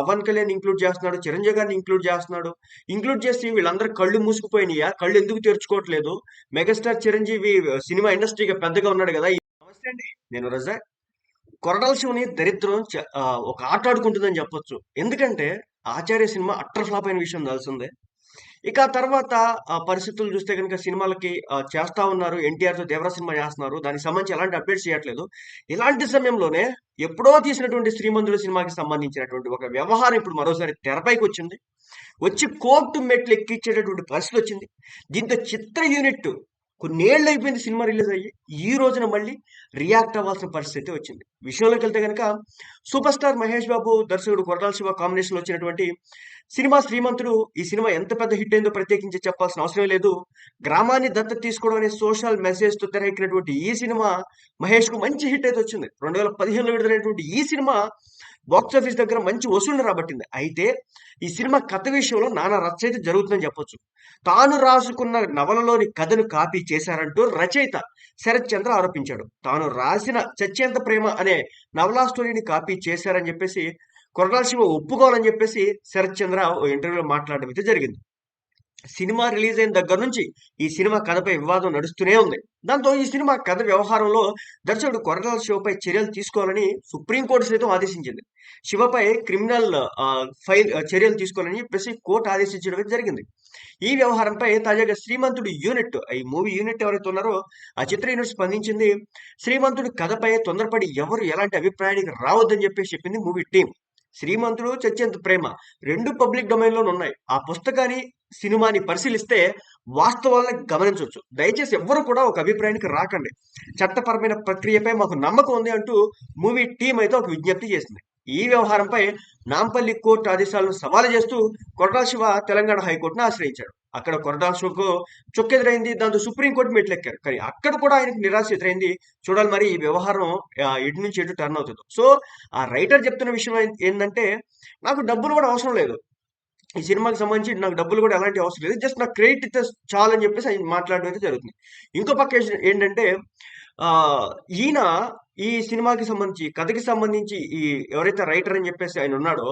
Pawan Kalyan include చేస్తున్నాడు చిరంజీవి గారిని include చేస్తున్నాడు. ఇంక్లూడ్ చేసి వీళ్ళందరూ కళ్ళు మూసుకుపోయినాయా? కళ్ళు ఎందుకు తెరుచుకోవట్లేదు? మెగాస్టార్ చిరంజీవి సినిమా ఇండస్ట్రీగా పెద్దగా ఉన్నాడు కదా నమస్తే అండి నేను రజా. కొరటాల శివుని దరిద్రం చ- ఒక ఆట ఆడుకుంటుందని చెప్పొచ్చు. ఎందుకంటే ఆచార్య సినిమా అట్టర్ ఫ్లాప్ అయిన విషయం తెలిసిందే. ఇక తర్వాత ఆ పరిస్థితులు చూస్తే కనుక సినిమాలకి చేస్తా ఉన్నారు. ఎన్టీఆర్తో దేవరా సినిమా చేస్తున్నారు. దానికి సంబంధించి ఎలాంటి అప్డేట్స్ చేయట్లేదు. ఇలాంటి సమయంలోనే ఎప్పుడో తీసినటువంటి శ్రీమంతుడు సినిమాకి సంబంధించినటువంటి ఒక వ్యవహారం ఇప్పుడు మరోసారి తెరపైకి వచ్చింది. వచ్చి కోర్టు మెట్లు ఎక్కించేటటువంటి పరిస్థితి వచ్చింది. దీంతో చిత్ర యూనిట్ కొన్నేళ్ళు అయిపోయింది సినిమా రిలీజ్ అయ్యి ఈ రోజున మళ్ళీ రియాక్ట్ అవ్వాల్సిన పరిస్థితి వచ్చింది. విషయంలోకి వెళ్తే కనుక సూపర్ స్టార్ మహేష్ బాబు దర్శకుడు కొరటాల శివ కాంబినేషన్లో వచ్చినటువంటి సినిమా శ్రీమంతుడు. ఈ సినిమా ఎంత పెద్ద హిట్ అయిందో ప్రత్యేకించి చెప్పాల్సిన అవసరం లేదు. గ్రామాన్ని దత్త తీసుకోవడం అనే సోషల్ మెసేజ్తో తెరకెక్కినటువంటి ఈ సినిమా మహేష్కు మంచి హిట్ అయితే వచ్చింది. రెండు వేల పదిహేనులో విడుదలైనటువంటి ఈ సినిమా బాక్స్ ఆఫీస్ దగ్గర మంచి వసూళ్ళు రాబట్టింది. అయితే ఈ సినిమా కథ విషయంలో నానా రచ్చ అయితే జరుగుతుందని చెప్పొచ్చు. తాను రాసుకున్న నవలలోని కథను కాపీ చేశారంటూ రచయిత శరత్ చంద్ర ఆరోపించాడు. తాను రాసిన చచ్చేంత ప్రేమ అనే నవలా స్టోరీని కాపీ చేశారని చెప్పేసి కొరటాల శివ ఒప్పుకోవాలని చెప్పేసి శరత్ చంద్ర ఓ ఇంటర్వ్యూలో మాట్లాడడం అయితే జరిగింది. సినిమా రిలీజ్ అయిన దగ్గర నుంచి ఈ సినిమా కథపై వివాదం నడుస్తూనే ఉంది. దాంతో ఈ సినిమా కథ వ్యవహారంలో దర్శకుడు కొరటాల శివపై చర్యలు తీసుకోవాలని సుప్రీంకోర్టు సైతం ఆదేశించింది. శివపై క్రిమినల్ ఫైల్ చర్యలు తీసుకోవాలని చెప్పేసి కోర్టు ఆదేశించడం జరిగింది. ఈ వ్యవహారంపై తాజాగా శ్రీమంతుడు యూనిట్ ఈ మూవీ యూనిట్ ఎవరైతే ఉన్నారో ఆ చిత్ర యూనిట్ స్పందించింది. శ్రీమంతుడు కథపై తొందరపడి ఎవరు ఎలాంటి అభిప్రాయానికి రావద్దని చెప్పేసి చెప్పింది మూవీ టీం. శ్రీమంతుడు చచ్చేంత ప్రేమ. రెండు పబ్లిక్ డొమైన్లోనే ఉన్నాయి. ఆ పుస్తకాన్ని సినిమాని పరిశీలిస్తే వాస్తవాలను గమనించవచ్చు దయచేసి ఎవ్వరు కూడా ఒక అభిప్రాయానికి రాకండి. చట్టపరమైన ప్రక్రియపై మాకు నమ్మకం ఉంది అంటూ మూవీ టీం అయితే ఒక విజ్ఞప్తి చేసింది. ఈ వ్యవహారంపై నాంపల్లి కోర్టు ఆదేశాలను సవాలు చేస్తూ కొరటాల శివ తెలంగాణ హైకోర్టును ఆశ్రయించాడు. అక్కడ కొరటాల శివకు చొక్కెదురైంది దాంతో సుప్రీంకోర్టు మెట్లెక్కారు. కానీ అక్కడ కూడా ఆయనకు నిరాశ ఎదురైంది. చూడాలి మరి ఈ వ్యవహారం ఎటు నుంచి ఎటు టర్న్ అవుతుందో. సో ఆ రైటర్ చెప్తున్న విషయం ఏంటంటే నాకు డబ్బులు కూడా అవసరం లేదు. ఈ సినిమాకి సంబంధించి నాకు డబ్బులు కూడా ఎలాంటి అవసరం లేదు. జస్ట్ నాకు క్రెడిట్ ఇస్తే చాలు అని చెప్పేసి ఆయన మాట్లాడడం అయితే జరుగుతుంది. ఇంకో పక్క ఏంటంటే ఈయన ఈ సినిమాకి సంబంధించి కథకి సంబంధించి ఈ ఎవరైతే రైటర్ అని చెప్పేసి ఆయన ఉన్నాడో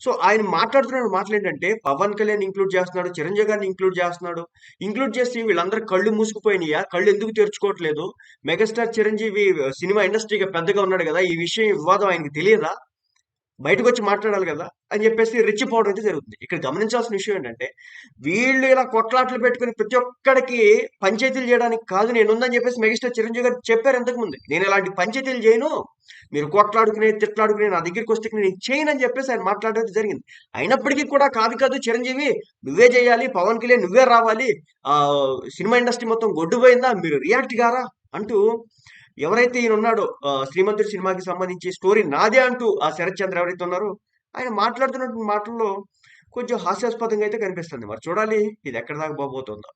సో ఆయన మాట్లాడుతున్న మాటలు ఏంటంటే పవన్ కళ్యాణ్ ఇంక్లూడ్ చేస్తున్నాడు చిరంజీవి గారిని ఇంక్లూడ్ చేస్తున్నాడు. ఇంక్లూడ్ చేసి వీళ్ళందరూ కళ్ళు మూసుకుపోయినాయా? కళ్ళు ఎందుకు తెరుచుకోవట్లేదు? మెగాస్టార్ చిరంజీవి సినిమా ఇండస్ట్రీగా పెద్దగా ఉన్నాడు కదా ఈ విషయం వివాదం ఆయనకి తెలియదా? బయటకు వచ్చి మాట్లాడాలి కదా అని చెప్పేసి రెచ్చిపోవడం అయితే జరుగుతుంది. ఇక్కడ గమనించాల్సిన విషయం ఏంటంటే వీళ్ళు ఇలా కొట్లాట్లు పెట్టుకుని ప్రతి ఒక్కడికి పంచాయతీలు చేయడానికి కాదు నేను ఉందని చెప్పేసి మెగాస్టార్ చిరంజీవి గారు చెప్పారు ఇంతకు ముందు నేను ఇలాంటి పంచాయతీలు చేయను మీరు కొట్లాడుకునే తిట్లాడుకునే నా దగ్గరికి వస్తే నేను చేయను అని చెప్పేసి ఆయన మాట్లాడడం జరిగింది. అయినప్పటికీ కూడా కాదు కాదు చిరంజీవి నువ్వే చేయాలి పవన్ కళ్యాణ్ నువ్వే రావాలి ఆ సినిమా ఇండస్ట్రీ మొత్తం గొడ్డుపోయిందా మీరు రియాక్ట్ గారా అంటూ ఎవరైతే ఈయన ఉన్నాడో ఆ, శ్రీమంతుడి సినిమాకి సంబంధించి స్టోరీ నాదే అంటూ ఆ శరత్ చంద్ర ఎవరైతే ఉన్నారో ఆయన మాట్లాడుతున్నటువంటి మాటల్లో కొంచెం హాస్యాస్పదంగా అయితే కనిపిస్తుంది. మరి చూడాలి ఇది ఎక్కడ దాకా పోబోతుందో.